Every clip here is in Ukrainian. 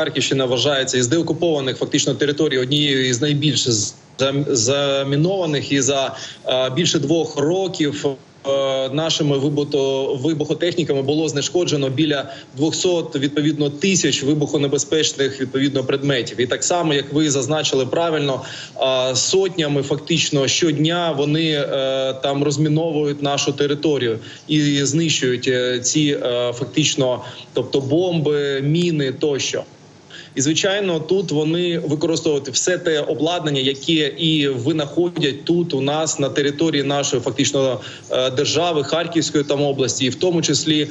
Харківщина вважається із деокупованих фактично територій однією із найбільш зам- замінованих і за е, більше двох років. е, Нашими вибухо, вибухотехніками було знешкоджено біля 200, відповідно тисяч вибухонебезпечних відповідно предметів. І так само, як ви зазначили правильно, е, сотнями фактично щодня вони там розміновують нашу територію і знищують ці фактично, тобто бомби, міни тощо. І звичайно, тут вони використовують все те обладнання, яке і винаходять тут у нас на території нашої фактично е, держави Харківської там області, і в тому числі е,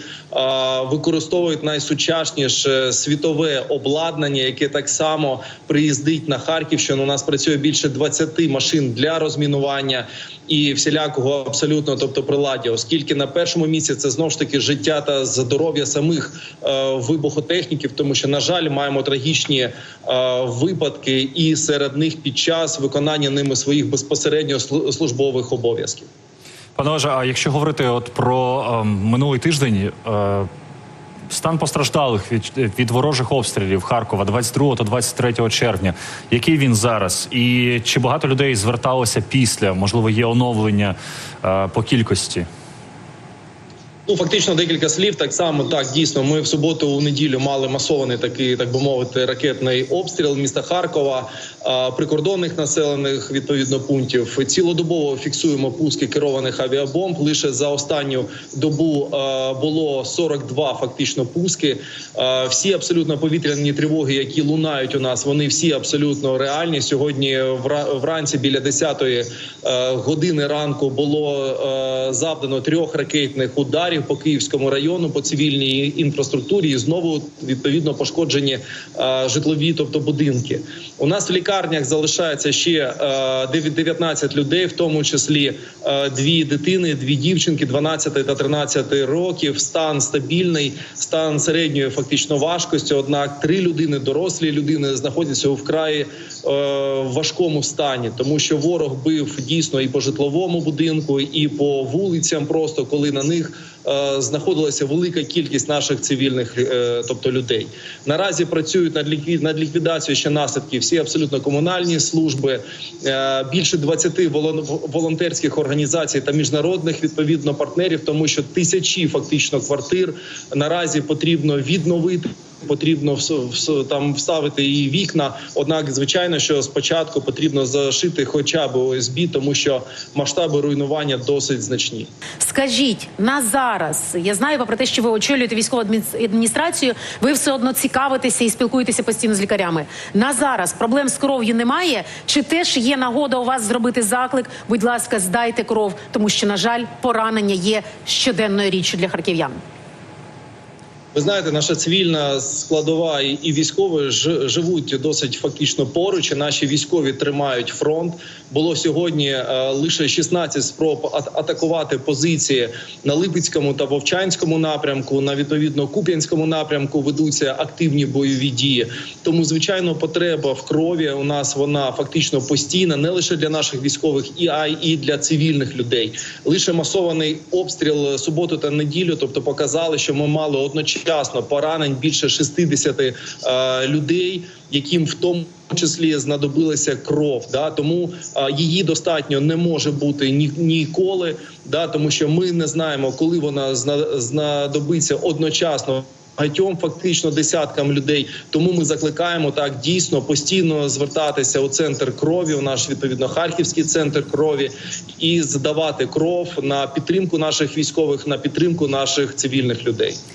використовують найсучасніше світове обладнання, яке так само приїздить на Харківщину. У нас працює більше 20 машин для розмінування і всілякого абсолютно, тобто приладдя, оскільки на першому місці це знов ж таки життя та здоров'я самих е, вибухотехніків, тому що на жаль, маємо трагічні е, випадки, і серед них під час виконання ними своїх безпосередньо слу- службових обов'язків. Пане а якщо говорити от про ем, минулий тиждень, е, стан постраждалих від, від ворожих обстрілів Харкова 22 та 23 червня, який він зараз? І чи багато людей зверталося після? Можливо, є оновлення е, по кількості? Ну, фактично декілька слів. Так само так дійсно. Ми в суботу у неділю мали масований такий, так би мовити, ракетний обстріл міста Харкова, прикордонних населених відповідно пунктів. Цілодобово фіксуємо пуски керованих авіабомб. Лише за останню добу було 42 фактично пуски. Всі абсолютно повітряні тривоги, які лунають у нас, вони всі абсолютно реальні. Сьогодні вранці біля 10-ї е, години ранку було завдано трьох ракетних ударів по Київському району по цивільній інфраструктурі. І знову відповідно пошкоджені е, житлові, тобто будинки. У нас в лікарнях залишається ще е, 19 людей, в тому числі е, дві дитини, дві дівчинки 12 та 13 років. Стан стабільний, стан середньої фактично важкості. Однак три людини, дорослі людини, знаходяться у вкрай е, важкому стані, тому що ворог бив дійсно і по житловому будинку, і по вулицям, просто коли на них знаходилася велика кількість наших цивільних, е, тобто людей. Наразі працюють над ліквід над ліквідацією ще наслідків всі абсолютно комунальні служби, е, більше 20 волон- волонтерських організацій та міжнародних відповідно партнерів, тому що тисячі фактично квартир наразі потрібно відновити. Потрібно там вставити і вікна. Однак, звичайно, що спочатку потрібно зашити хоча б ОСБ, тому що масштаби руйнування досить значні. Скажіть на зараз. Я знаю про те, що ви очолюєте військову адмін- адміністрацію. Ви все одно цікавитеся і спілкуєтеся постійно з лікарями. На зараз проблем з кров'ю немає. Чи теж є нагода у вас зробити заклик? Будь ласка, здайте кров, тому що на жаль, поранення є щоденною річчю для харків'ян. Ви знаєте, наша цивільна складова і військові живуть досить фактично поруч. Наші військові тримають фронт. Було сьогодні е, лише 16 спроб атакувати позиції на Липецькому та Вовчанському напрямку. На відповідно Куп'янському напрямку ведуться активні бойові дії. Тому, звичайно, потреба в крові у нас вона фактично постійна, не лише для наших військових, і а і для цивільних людей. Лише масований обстріл суботу та неділю, тобто показали, що ми мали одночасно поранень більше 60 е, людей, яким в тому числі знадобилася кров. Да тому е, її достатньо не може бути ні, ніколи, да тому що ми не знаємо, коли вона знадобиться одночасно. Багатьом фактично десяткам людей. Тому ми закликаємо так дійсно постійно звертатися у центр крові, у наш відповідно харківський центр крові, і здавати кров на підтримку наших військових, на підтримку наших цивільних людей.